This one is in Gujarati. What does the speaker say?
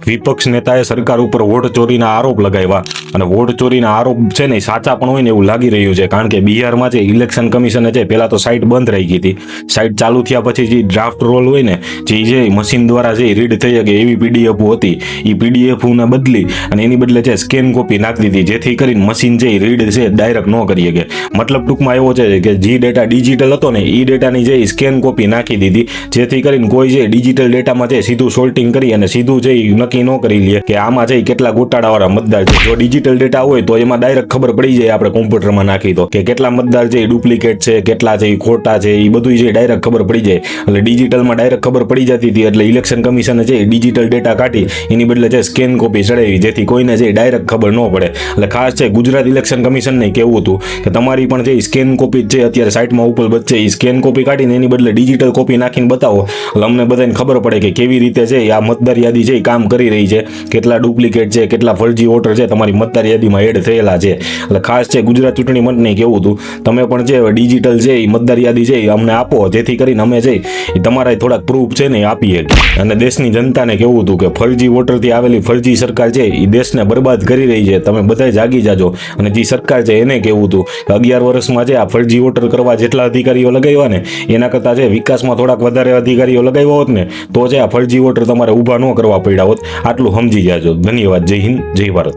વિપક્ષ નેતાએ સરકાર ઉપર વોટ ચોરીના આરોપ લગાવ્યા. અને વોટ ચોરીના આરોપ છે ને સાચા પણ હોય ને એવું લાગી રહ્યું છે. કારણ કે બિહારમાં જે ઇલેક્શન કમિશને છે, પહેલાં તો સાઇટ બંધ રહી ગઈ હતી. સાઇટ ચાલુ થયા પછી જે ડ્રાફ્ટ રોલ હોય ને, જે જે મશીન દ્વારા જે રીડ થઈ શકે એવી પીડીએફ હતી એ પીડીએફને બદલી અને એની બદલે છે સ્કેન કોપી નાખી દીધી, જેથી કરીને મશીન જે રીડ છે ડાયરેક્ટ ન કરી શકે. મતલબ ટૂંકમાં એવો છે કે જે ડેટા ડિજિટલ હતો ને એ ડેટાની જે સ્કેન કોપી નાખી દીધી, જેથી કરીને કોઈ જે ડિજિટલ ડેટામાં છે, સીધું સોલ્ટિંગ કરી અને સીધું જે નક્કી ન કરી લે કે આમાં જે કેટલા ગોટાળાવાળા મતદાર છે. જો ડિજિટલ ડેટા હોય તો એમાં ડાયરેક્ટ ખબર પડી જાય આપણે કોમ્પ્યુટરમાં નાખી તો કે કેટલા મતદાર છે, એ ડુપ્લિકેટ છે, કેટલા છે, એ ખોટા છે, એ બધું છે ડાયરેક્ટ ખબર પડી જાય. એટલે ડિજિટલમાં ડાયરેક્ટ ખબર પડી જતી હતી એટલે ઇલેક્શન કમિશને છે એ ડિજિટલ ડેટા કાઢી, એની બદલે છે સ્કેન કોપી ચડાવી, જેથી કોઈને છે ડાયરેક્ટ ખબર ન પડે. એટલે ખાસ છે ગુજરાત ઇલેક્શન કમિશનને કેવું હતું કે તમારી પણ જે સ્કેન કોપી છે અત્યારે સાઇટમાં ઉપલબ્ધ છે એ સ્કેન કોપી કાઢીને એની બદલે ડિજિટલ કોપી નાખીને બતાવો. એટલે અમને બધાને ખબર પડે કે કેવી રીતે છે આ મતદાર યાદી છે એ કામ કરી રહી છે, કેટલા ડુપ્લિકેટ છે, કેટલા ફરજી વોટર છે, તમારી મતદાર યાદીમાં એડ થયેલા છે. એટલે ખાસ છે ગુજરાત ચૂંટણી મંચને કેવું હતું? તમે પણ જે ડિજિટલ છે એ મતદાર યાદી છે એ અમને આપો. જેથી કરીને અમે છે એ તમારા થોડાક પ્રૂફ છે ને એ આપીએ અને દેશની જનતાને કેવું હતું કે ફરજી વોટરથી આવેલી ફરજી સરકાર છે એ દેશને બરબાદ કરી રહી છે. તમે બધા જાગી જાજો. અને જે સરકાર છે, એને કેવું હતું કે અગિયાર વર્ષમાં છે, આ ફરજી વોટર કરવા જેટલા અધિકારીઓ લગાવ્યા ને, એના કરતાં છે, વિકાસમાં થોડાક વધારે અધિકારીઓ લગાવ્યા હોત ને, તો છે, આ ફરજી વોટર તમારે ઊભા ન કરવા પડ્યા હોત. આટલું સમજી જાજો. ધન્યવાદ. જય હિન્દ, જય ભારત.